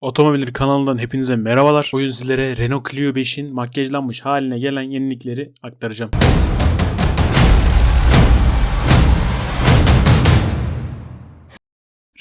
Otomobil kanalından hepinize merhabalar. Bugün sizlere Renault Clio 5'in makyajlanmış haline gelen yenilikleri aktaracağım.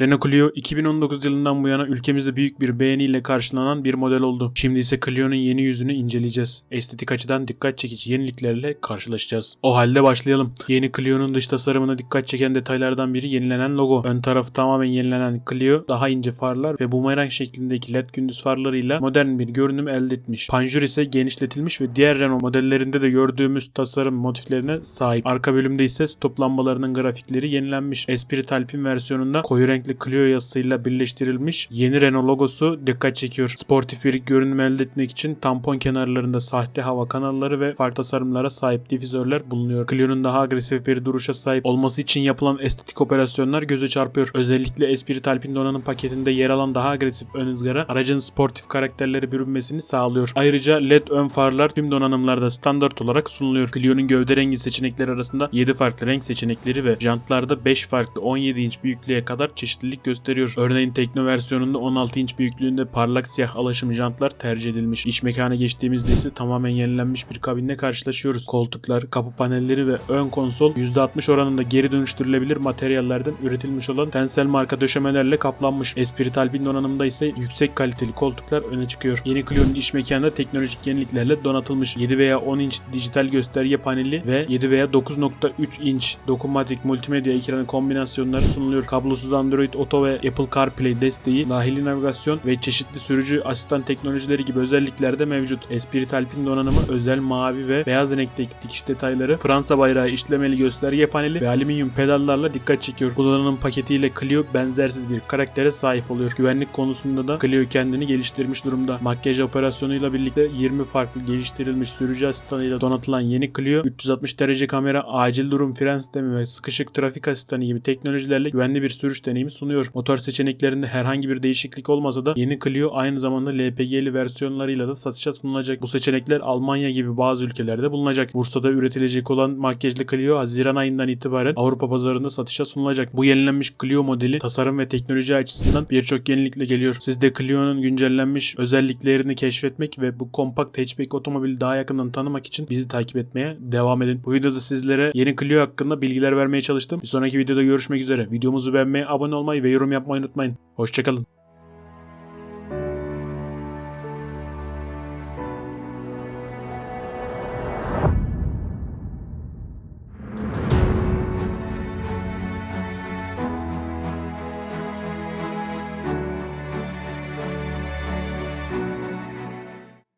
Renault Clio 2019 yılından bu yana ülkemizde büyük bir beğeniyle karşılanan bir model oldu. Şimdi ise Clio'nun yeni yüzünü inceleyeceğiz. Estetik açıdan dikkat çekici yeniliklerle karşılaşacağız. O halde başlayalım. Yeni Clio'nun dış tasarımına dikkat çeken detaylardan biri yenilenen logo. Ön tarafı tamamen yenilenen Clio daha ince farlar ve bumerang şeklindeki led gündüz farlarıyla modern bir görünüm elde etmiş. Panjur ise genişletilmiş ve diğer Renault modellerinde de gördüğümüz tasarım motiflerine sahip. Arka bölümde ise stop lambalarının grafikleri yenilenmiş. Esprit Alpine versiyonunda koyu renkli Clio yazısıyla birleştirilmiş yeni Renault logosu dikkat çekiyor. Sportif bir görünüm elde etmek için tampon kenarlarında sahte hava kanalları ve farklı tasarımlara sahip difüzörler bulunuyor. Clio'nun daha agresif bir duruşa sahip olması için yapılan estetik operasyonlar göze çarpıyor. Özellikle Esprit Alpine donanım paketinde yer alan daha agresif ön ızgara aracın sportif karakterleri bürünmesini sağlıyor. Ayrıca LED ön farlar tüm donanımlarda standart olarak sunuluyor. Clio'nun gövde rengi seçenekleri arasında 7 farklı renk seçenekleri ve jantlarda 5 farklı 17 inç büyüklüğe kadar çeşitlilik gösteriyor. Örneğin Tekno versiyonunda 16 inç büyüklüğünde parlak siyah alaşım jantlar tercih edilmiş. İç mekana geçtiğimizde ise tamamen yenilenmiş bir kabinle karşılaşıyoruz. Koltuklar, kapı panelleri ve ön konsol %60 oranında geri dönüştürülebilir materyallerden üretilmiş olan tensel marka döşemelerle kaplanmış. Esprit Alpine donanımda ise yüksek kaliteli koltuklar öne çıkıyor. Yeni Clio'nun iç mekanı teknolojik yeniliklerle donatılmış. 7 veya 10 inç dijital gösterge paneli ve 7 veya 9.3 inç dokunmatik multimedya ekranı kombinasyonları sunuluyor. Kablosuz Android Auto ve Apple CarPlay desteği, dahili navigasyon ve çeşitli sürücü asistan teknolojileri gibi özellikler de mevcut. Esprit Alpine donanımı özel mavi ve beyaz renkteki dikiş detayları, Fransa bayrağı işlemeli gösterge paneli ve alüminyum pedallarla dikkat çekiyor. Bu donanım paketiyle Clio benzersiz bir karaktere sahip oluyor. Güvenlik konusunda da Clio kendini geliştirmiş durumda. Makyaj operasyonuyla birlikte 20 farklı geliştirilmiş sürücü asistanıyla donatılan yeni Clio 360 derece kamera, acil durum fren sistemi ve sıkışık trafik asistanı gibi teknolojilerle güvenli bir sürüş deneyimi sunuyor. Motor seçeneklerinde herhangi bir değişiklik olmasa da yeni Clio aynı zamanda LPG'li versiyonlarıyla da satışa sunulacak. Bu seçenekler Almanya gibi bazı ülkelerde bulunacak. Bursa'da üretilecek olan makyajlı Clio Haziran ayından itibaren Avrupa pazarında satışa sunulacak. Bu yenilenmiş Clio modeli tasarım ve teknoloji açısından birçok yenilikle geliyor. Siz de Clio'nun güncellenmiş özelliklerini keşfetmek ve bu kompakt hatchback otomobili daha yakından tanımak için bizi takip etmeye devam edin. Bu videoda sizlere yeni Clio hakkında bilgiler vermeye çalıştım. Bir sonraki videoda görüşmek üzere. Videomuzu beğenmeyi, abone olmayı ve yorum yapmayı unutmayın. Hoşçakalın.